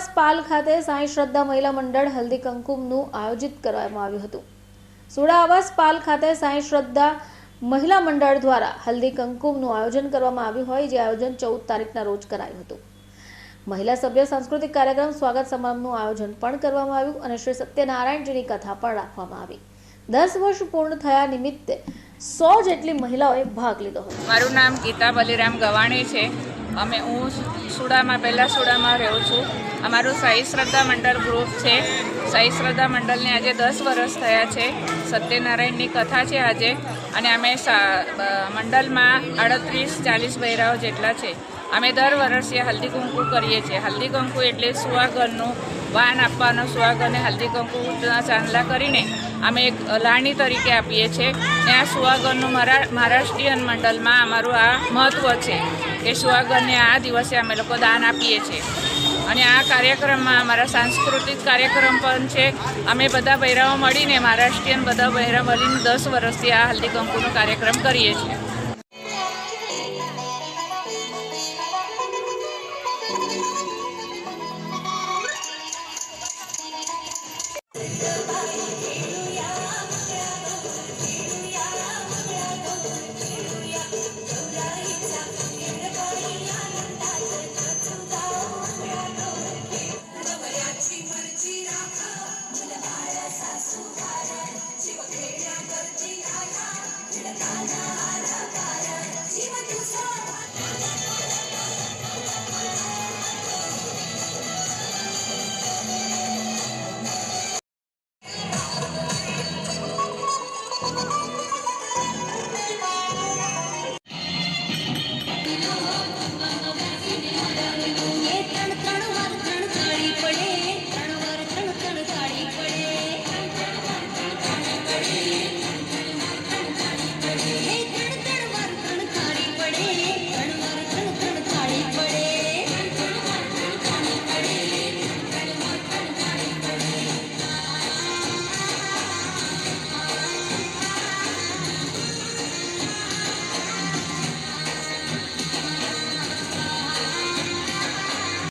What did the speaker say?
આવાસ પાલ ખાતે સાંઈ શ્રદ્ધા મહિલા મંડળ હલ્દી કંકુમનું આયોજિત કરવામાં આવ્યું હતું. સુડા આવાસ પાલ ખાતે સાંઈ શ્રદ્ધા મહિલા મંડળ દ્વારા હલ્દી કંકુમનું આયોજન કરવામાં આવ્યું હોય, જે આયોજન ચૌદ તારીખના રોજ કરાયું હતું. મહિલા સભ્ય સાંસ્કૃતિક કાર્યક્રમ સ્વાગત સમારંભનું આયોજન પણ કરવામાં આવ્યું અને શ્રી સત્યનારાયણજીની કથા પણ રાખવામાં આવી. દસ વર્ષ પૂર્ણ થયા નિમિત્તે સો જેટલી મહિલાઓએ ભાગ લીધો હતો. મારું નામ ગીતા બલિરામ ગવાણી છે. અમે હું સુડામાં, પહેલાં સુડામાં રહું છું. અમારું સાઈ શ્રદ્ધા મંડળ ગ્રુપ છે. સાઈ શ્રદ્ધા મંડળને આજે દસ વર્ષ થયા છે. સત્યનારાયણની કથા છે આજે. અને અમે મંડળમાં અડત્રીસ ચાલીસ બૈરાઓ જેટલા છે. અમે દર વર્ષે હલ્દી કુંકુ કરીએ છીએ. હલ્દી કંકુ એટલે સુવાગરનું વાન આપવાનો સુવાગરને હલ્દી કંકુના ચાંદલા કરીને અમે એક લાણી તરીકે આપીએ છીએ. ને આ સુવાગરનું મહારાષ્ટ્રીયન મંડળમાં અમારું આ મહત્ત્વ છે. કે સુહાગરને આ દિવસે અમે લોકો દાન આપીએ છીએ. અને આ કાર્યક્રમમાં અમારા સાંસ્કૃતિક કાર્યક્રમ પણ છે. અમે બધા ભૈરાઓ મળીને મહારાષ્ટ્રીયન બધા બહેરા મળીને દસ વર્ષથી આ હલ્દી કંકુનો કાર્યક્રમ કરીએ છીએ. Thank you.